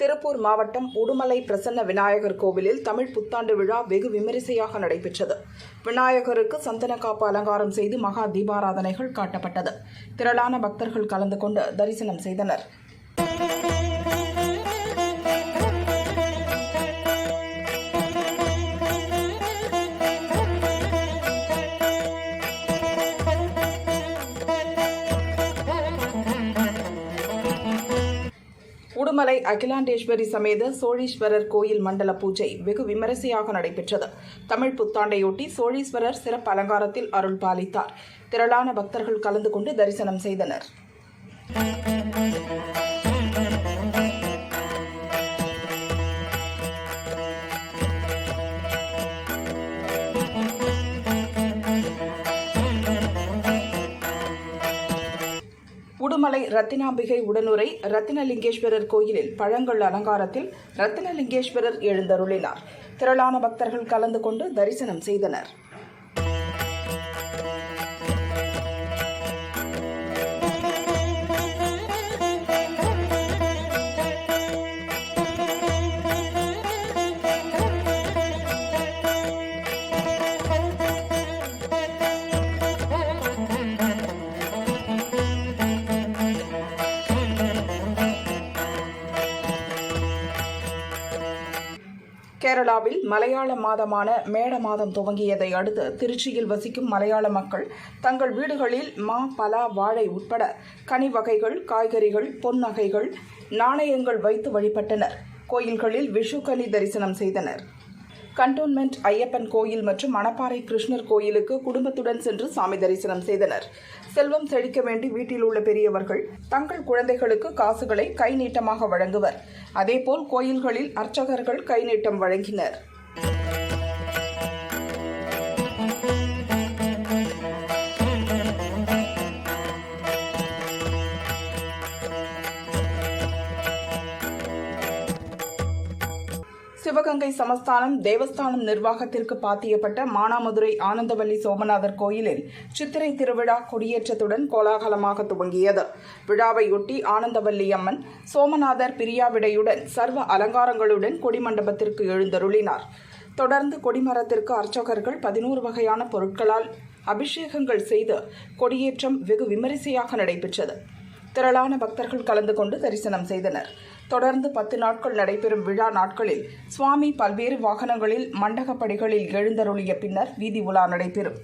திருப்பூர் மாவட்டம் உடுமலை பிரசன்ன விநாயகர் கோவிலில் தமிழ் புத்தாண்டு விழா வெகு விமரிசையாக நடைபெற்றது. விநாயகருக்கு சந்தன காப்பு அலங்காரம் செய்து மகா தீபாராதனைகள் காட்டப்பட்டது. திரளான பக்தர்கள் கலந்து கொண்டு தரிசனம் செய்தனர். உடுமலை அகிலாண்டேஸ்வரி சமேத சோழீஸ்வரர் கோயில் மண்டல பூஜை வெகு விமரிசையாக நடைபெற்றது. தமிழ் புத்தாண்டையொட்டி சோழீஸ்வரர் சிறப்பு அலங்காரத்தில் அருள் பாலித்தார். திரளான பக்தர்கள் கலந்து கொண்டு தரிசனம் செய்தனர். உடுமலை ரத்தினாம்பிகை உடனுரை ரத்தினலிங்கேஸ்வரர் கோயிலில் பழங்கள் அலங்காரத்தில் ரத்தினலிங்கேஸ்வரர் எழுந்தருளினார். திரளான பக்தர்கள் கலந்து கொண்டு தரிசனம் செய்தனர். கேரளாவில் மலையாள மாதமான மேட மாதம் துவங்கியதை அடுத்து திருச்சியில் வசிக்கும் மலையாள மக்கள் தங்கள் வீடுகளில் மா பலா வாழை உட்பட கனி வகைகள் காய்கறிகள் பொன் நகைகள் நாணயங்கள் வைத்து வழிபட்டனர். கோயில்களில் விஷுக்கலி தரிசனம் செய்தனர். கண்டோன்மெண்ட் ஐயப்பன் கோயில் மற்றும் மணப்பாறை கிருஷ்ணர் கோயிலுக்கு குடும்பத்துடன் சென்று சாமி தரிசனம் செய்தனர். செல்வம் செழிக்க வேண்டி வீட்டில் உள்ள பெரியவர்கள் தங்கள் குழந்தைகளுக்கு காசுகளை கை நீட்டமாக வழங்குவர். அதேபோல் கோயில்களில் அர்ச்சகர்கள் கை நீட்டம் வழங்கினர். சிவகங்கை சமஸ்தானம் தேவஸ்தானம் நிர்வாகத்திற்கு பாத்தியப்பட்ட மானாமதுரை ஆனந்தவல்லி சோமநாதர் கோயிலில் சித்திரை திருவிழா கொடியேற்றத்துடன் கோலாகலமாக துவங்கியது. விழாவையொட்டி ஆனந்தவல்லி அம்மன் சோமநாதர் பிரியாவிடையுடன் சர்வ அலங்காரங்களுடன் கொடிமண்டபத்திற்கு எழுந்தருளினார். தொடர்ந்து கொடிமரத்திற்கு அர்ச்சகர்கள் பதினோரு வகையான பொருட்களால் அபிஷேகங்கள் செய்து கொடியேற்றம் வெகு விமரிசையாக நடைபெற்றது. திரளான பக்தர்கள் கலந்து கொண்டு தரிசனம் செய்தனர். தொடர்ந்து பத்து நாட்கள் நடைபெறும் விழா நாட்களில் சுவாமி பல்வேறு வாகனங்களில் மண்டகப்படிகளில் எழுந்தருளிய பின்னர் வீதி உலா நடைபெறும்.